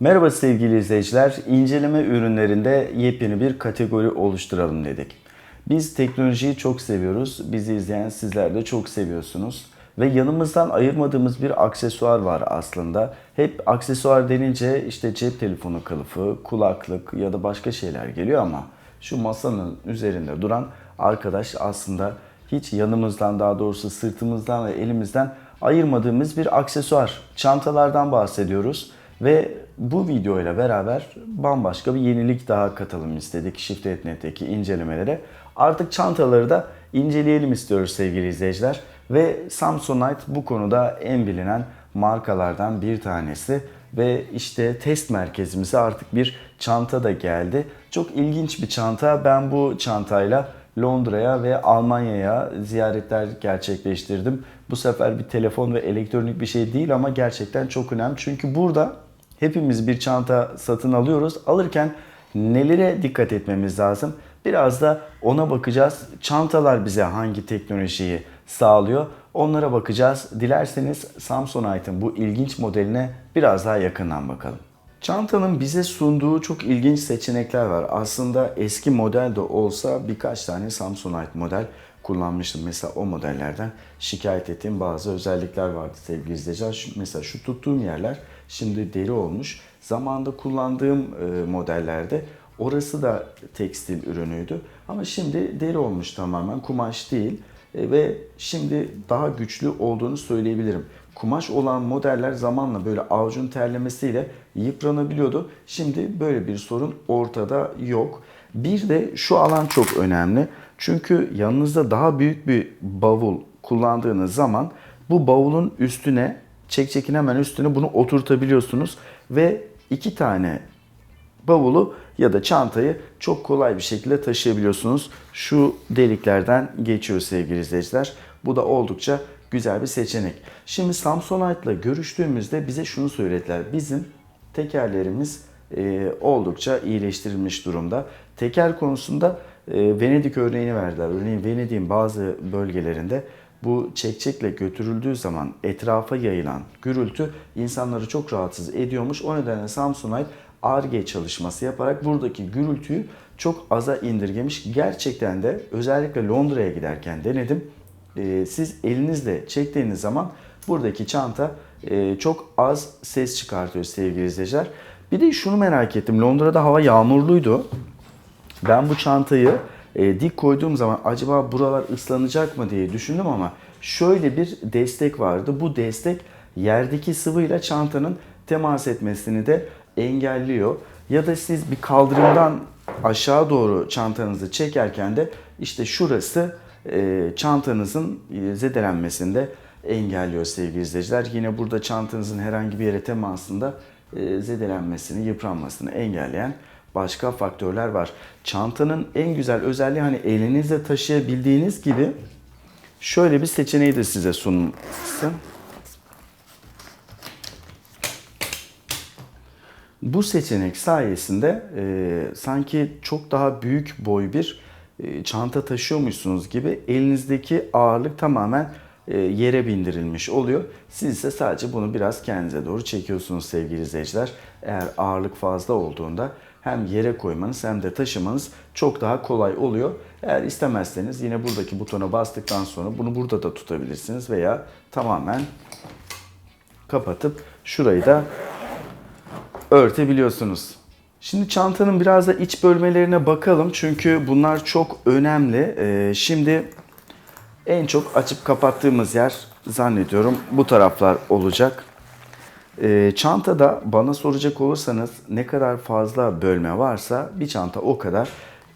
Merhaba sevgili izleyiciler. İnceleme ürünlerinde yepyeni bir kategori oluşturalım dedik. Biz teknolojiyi çok seviyoruz. Bizi izleyen sizler de çok seviyorsunuz. Ve yanımızdan ayırmadığımız bir aksesuar var aslında. Hep aksesuar denince işte cep telefonu kılıfı, kulaklık ya da başka şeyler geliyor ama şu masanın üzerinde duran arkadaş aslında hiç yanımızdan daha doğrusu sırtımızdan ve elimizden ayırmadığımız bir aksesuar. Çantalardan bahsediyoruz. Ve bu videoyla beraber bambaşka bir yenilik daha katalım istedik Shift.net'teki incelemelere. Artık çantaları da inceleyelim istiyoruz sevgili izleyiciler. Ve Samsonite bu konuda en bilinen markalardan bir tanesi. Ve işte test merkezimize artık bir çanta da geldi. Çok ilginç bir çanta. Ben bu çantayla Londra'ya ve Almanya'ya ziyaretler gerçekleştirdim. Bu sefer bir telefon ve elektronik bir şey değil ama gerçekten çok önemli. Çünkü burada hepimiz bir çanta satın alıyoruz. Alırken nelere dikkat etmemiz lazım? Biraz da ona bakacağız. Çantalar bize hangi teknolojiyi sağlıyor? Onlara bakacağız. Dilerseniz Samsonite'ın bu ilginç modeline biraz daha yakından bakalım. Çantanın bize sunduğu çok ilginç seçenekler var. Aslında eski model de olsa birkaç tane Samsonite model kullanmıştım. Mesela o modellerden şikayet ettiğim bazı özellikler vardı sevgili izleyiciler. Mesela şu tuttuğum yerler şimdi deri olmuş. Zamanında kullandığım e, modellerde orası da tekstil ürünüydü. Ama şimdi deri olmuş tamamen kumaş değil. E, ve şimdi daha güçlü olduğunu söyleyebilirim. Kumaş olan modeller zamanla böyle avucun terlemesiyle yıpranabiliyordu. Şimdi böyle bir sorun ortada yok. Bir de şu alan çok önemli. Çünkü yanınızda daha büyük bir bavul kullandığınız zaman bu bavulun üstüne çekçekin hemen üstüne bunu oturtabiliyorsunuz ve iki tane bavulu ya da çantayı çok kolay bir şekilde taşıyabiliyorsunuz. Şu deliklerden geçiyor sevgili izleyiciler. Bu da oldukça güzel bir seçenek. Şimdi Samsonite ile görüştüğümüzde bize şunu söylediler. Bizim tekerlerimiz e, oldukça iyileştirilmiş durumda. Teker konusunda e, Venedik örneğini verdiler. Örneğin Venedik'in bazı bölgelerinde bu çekçekle götürüldüğü zaman etrafa yayılan gürültü insanları çok rahatsız ediyormuş. O nedenle Samsonite ARGE çalışması yaparak buradaki gürültüyü çok aza indirgemiş. Gerçekten de özellikle Londra'ya giderken denedim. Ee, siz elinizle çektiğiniz zaman buradaki çanta e, çok az ses çıkartıyor sevgili izleyiciler. Bir de şunu merak ettim. Londra'da hava yağmurluydu. Ben bu çantayı e, dik koyduğum zaman acaba buralar ıslanacak mı diye düşündüm ama şöyle bir destek vardı. Bu destek yerdeki sıvıyla çantanın temas etmesini de engelliyor. Ya da siz bir kaldırımdan aşağı doğru çantanızı çekerken de işte şurası e, çantanızın e, zedelenmesini de engelliyor sevgili izleyiciler. Yine burada çantanızın herhangi bir yere temasında e, zedelenmesini, yıpranmasını engelleyen başka faktörler var. Çantanın en güzel özelliği hani elinizde taşıyabildiğiniz gibi şöyle bir seçeneği de size sunsun. Bu seçenek sayesinde e, sanki çok daha büyük boy bir e, çanta taşıyormuşsunuz gibi elinizdeki ağırlık tamamen e, yere bindirilmiş oluyor. Siz ise sadece bunu biraz kendinize doğru çekiyorsunuz sevgili izleyiciler. Eğer ağırlık fazla olduğunda hem yere koymanız hem de taşımanız çok daha kolay oluyor. Eğer istemezseniz yine buradaki butona bastıktan sonra bunu burada da tutabilirsiniz veya tamamen kapatıp şurayı da örtebiliyorsunuz. Şimdi çantanın biraz da iç bölmelerine bakalım çünkü bunlar çok önemli. Ee, şimdi en çok açıp kapattığımız yer zannediyorum bu taraflar olacak. Ee, çantada bana soracak olursanız ne kadar fazla bölme varsa bir çanta o kadar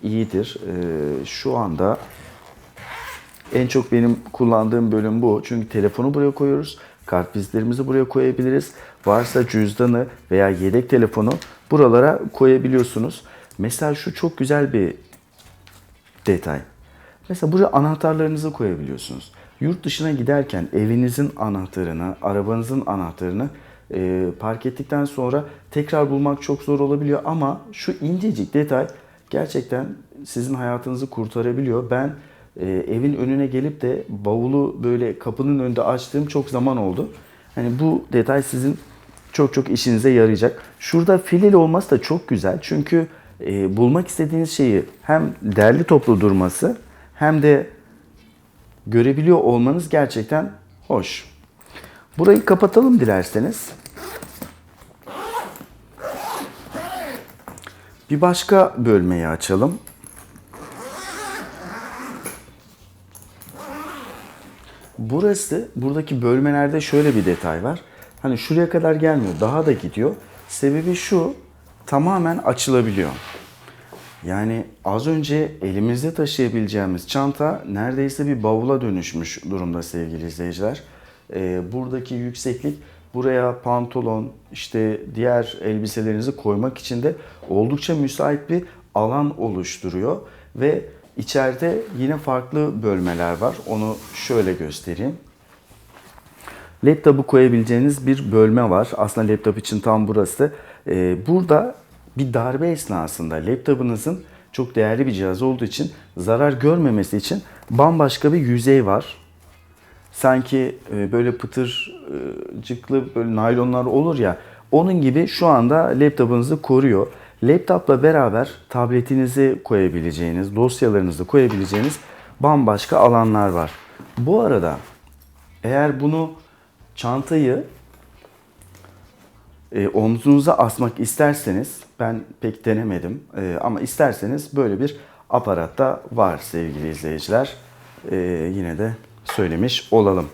iyidir. Ee, şu anda en çok benim kullandığım bölüm bu. Çünkü telefonu buraya koyuyoruz. Kartvizitlerimizi buraya koyabiliriz. Varsa cüzdanı veya yedek telefonu buralara koyabiliyorsunuz. Mesela şu çok güzel bir detay. Mesela buraya anahtarlarınızı koyabiliyorsunuz. Yurt dışına giderken evinizin anahtarını, arabanızın anahtarını e, park ettikten sonra tekrar bulmak çok zor olabiliyor ama şu incecik detay gerçekten sizin hayatınızı kurtarabiliyor. Ben e, evin önüne gelip de bavulu böyle kapının önünde açtığım çok zaman oldu. Hani bu detay sizin çok çok işinize yarayacak. Şurada fileli olması da çok güzel. Çünkü e, bulmak istediğiniz şeyi hem derli toplu durması hem de görebiliyor olmanız gerçekten hoş. Burayı kapatalım dilerseniz. Bir başka bölmeyi açalım. Burası, buradaki bölmelerde şöyle bir detay var. Hani şuraya kadar gelmiyor, daha da gidiyor. Sebebi şu, tamamen açılabiliyor. Yani az önce elimizde taşıyabileceğimiz çanta neredeyse bir bavula dönüşmüş durumda sevgili izleyiciler. Ee, buradaki yükseklik buraya pantolon, işte diğer elbiselerinizi koymak için de oldukça müsait bir alan oluşturuyor. Ve içeride yine farklı bölmeler var. Onu şöyle göstereyim. Laptopu koyabileceğiniz bir bölme var. Aslında laptop için tam burası. Ee, burada bir darbe esnasında laptopunuzun çok değerli bir cihaz olduğu için zarar görmemesi için bambaşka bir yüzey var. Sanki e, böyle pıtırcıklı böyle naylonlar olur ya onun gibi şu anda laptopunuzu koruyor. Laptopla beraber tabletinizi koyabileceğiniz, dosyalarınızı koyabileceğiniz bambaşka alanlar var. Bu arada eğer bunu çantayı e, omzunuza asmak isterseniz ben pek denemedim e, ama isterseniz böyle bir aparat da var sevgili izleyiciler. E, yine de söylemiş olalım.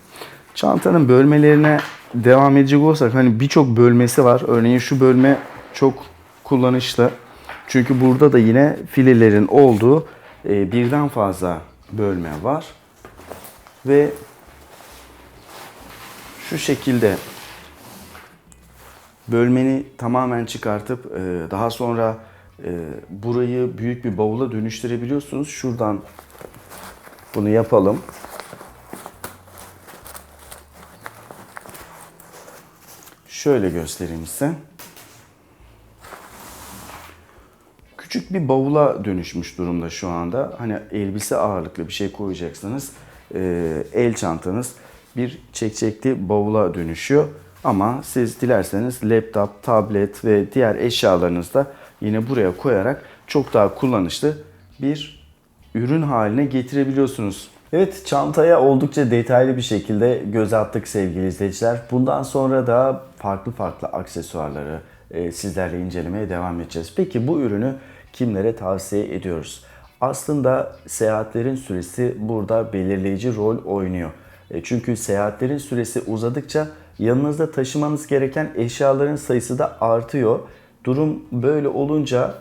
Çantanın bölmelerine devam edecek olursak hani birçok bölmesi var. Örneğin şu bölme çok kullanışlı. Çünkü burada da yine filelerin olduğu e, birden fazla bölme var. Ve şu şekilde bölmeni tamamen çıkartıp e, daha sonra e, burayı büyük bir bavula dönüştürebiliyorsunuz. Şuradan bunu yapalım. Şöyle göstereyim size. Küçük bir bavula dönüşmüş durumda şu anda. Hani elbise ağırlıklı bir şey koyacaksınız. E, el çantanız bir çekçekli bavula dönüşüyor. Ama siz dilerseniz laptop, tablet ve diğer eşyalarınızı da yine buraya koyarak çok daha kullanışlı bir ürün haline getirebiliyorsunuz. Evet çantaya oldukça detaylı bir şekilde göz attık sevgili izleyiciler. Bundan sonra da farklı farklı aksesuarları e, sizlerle incelemeye devam edeceğiz. Peki bu ürünü kimlere tavsiye ediyoruz? Aslında seyahatlerin süresi burada belirleyici rol oynuyor. E, çünkü seyahatlerin süresi uzadıkça yanınızda taşımanız gereken eşyaların sayısı da artıyor. Durum böyle olunca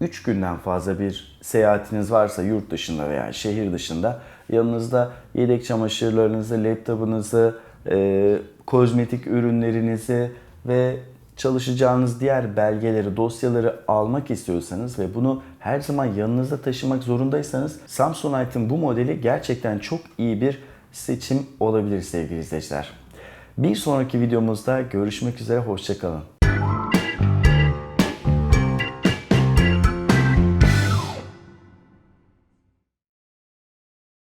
3 günden fazla bir seyahatiniz varsa yurt dışında veya şehir dışında yanınızda yedek çamaşırlarınızı, laptopunuzu, e, kozmetik ürünlerinizi ve çalışacağınız diğer belgeleri, dosyaları almak istiyorsanız ve bunu her zaman yanınızda taşımak zorundaysanız Samsonite'ın bu modeli gerçekten çok iyi bir seçim olabilir sevgili izleyiciler. Bir sonraki videomuzda görüşmek üzere, hoşçakalın.